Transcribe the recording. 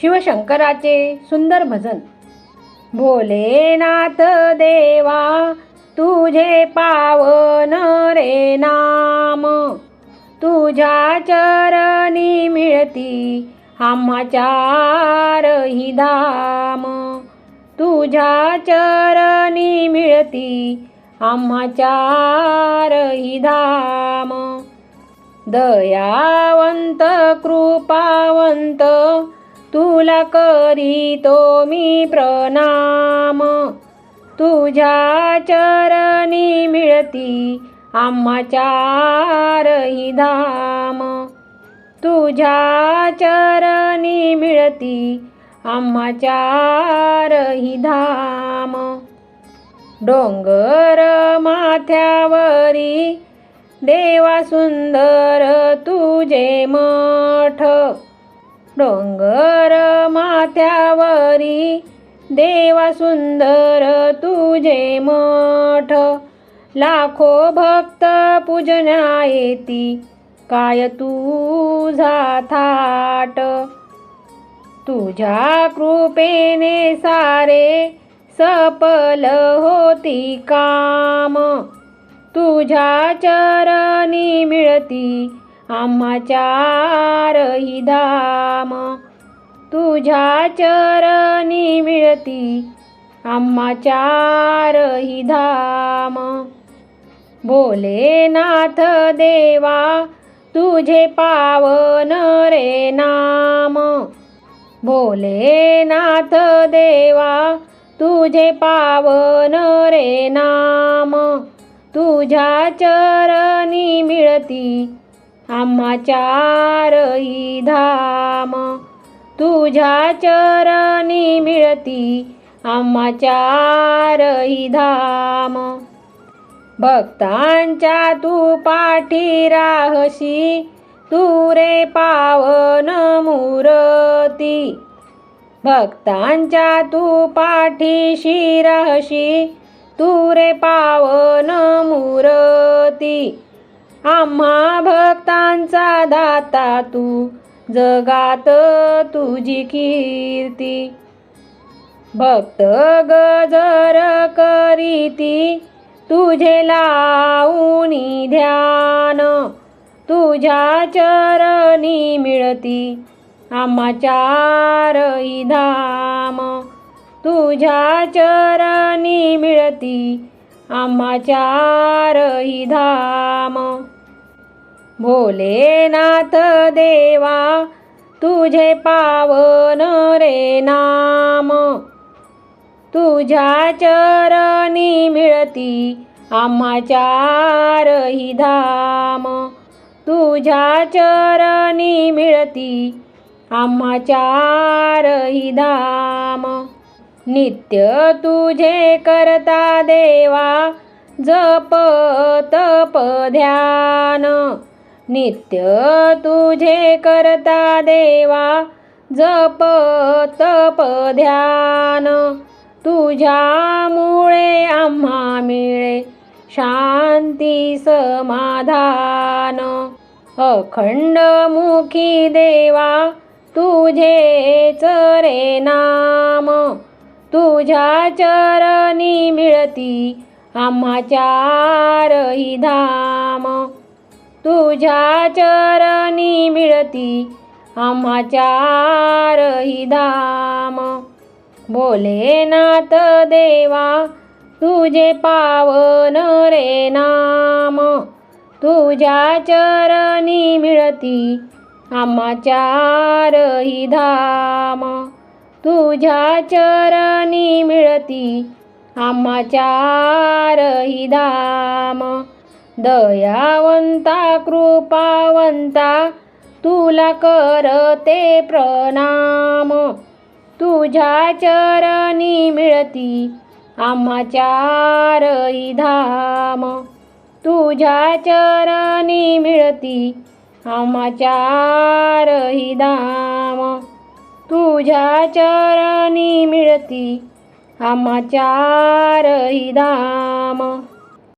शिवशंकराचे सुंदर भजन. भोलेनाथ देवा तुझे पावन रे नाम. तुझ्या चरणी मिळती आम्हाचार ही धाम. तुझ्या चरणी मिळती आम्हाचार ही धाम. दयावंत कृपावंत तुला करीतो मी प्रणाम. तुझ्या चरणी मिळती आम्हाचारही धाम. तुझ्या चरणी मिळती आम्हाचारही धाम. डोंगर माथ्यावरी देवा सुंदर तुझे मठ. डोंगर माथ्यावरी देवा सुंदर तुझे मठ. लाखो भक्त पूजना येती काय तुझा थाट? तुझ्या कृपेने सारे सफल होती काम. तुझ्या चरणी मिळती आम्हा रही धाम. तुझ्या चरणी मिळती. आम्हा चारही धाम. भोलेनाथ देवा तुझे पावन रे नाम. भोलेनाथ देवा तुझे पावन रे नाम. तुझ्या चरणी मिळती. आम्हा चारही धाम तुझ्या चरणी मिळती. आम्हा चारही धाम भक्तांच्या तू पाठी राहशी. तू रे पावन मूरती. भक्तांच्या तू पाठीशी राहशी. तू रे पावन मूरती. आम्हा भक्तांचा दाता तू जगात तुझी कीर्ती. भक्त गजर करीती तुझे लावणी ध्यान. तुझ्या चरणी मिळती आम्हा चारही धाम. तुझ्या चरणी मिळती आम्हा चारही धाम. भोलेनाथ देवा तुझे पावन रे नाम. तुझ्या चरणी मिळती आम्हा चारही धाम. तुझ्या चरणी मिळती आम्हा चारही धाम. नित्य तुझे करता देवा जप तप ध्यान. नित्य तुझे करता देवा जप तप ध्यान. तुझ्यामुळे आम्हा मिळे शांती समाधान. अखंड मुखी देवा तुझेच रे नाम. तुझ्या चरणी मिळती आम्हा चारही धाम. तुझ्या चरणी मिळती आम्हा धाम. भोलेनाथ देवा तुझे पावन रे नाम. तुझ्या चरणी मिळती आम्हाचारही धाम. तुझ्या चरणी मिळती आम्हाचारही धाम. दयावंता कृपावंता तुला करते प्रणाम. तुझ्या चरणी मिळती आम्हाच्या धाम. तुझ्या चरणी मिळती आम्हाच्या धाम. तुझ्या चरणी मिळती आम्हा धाम.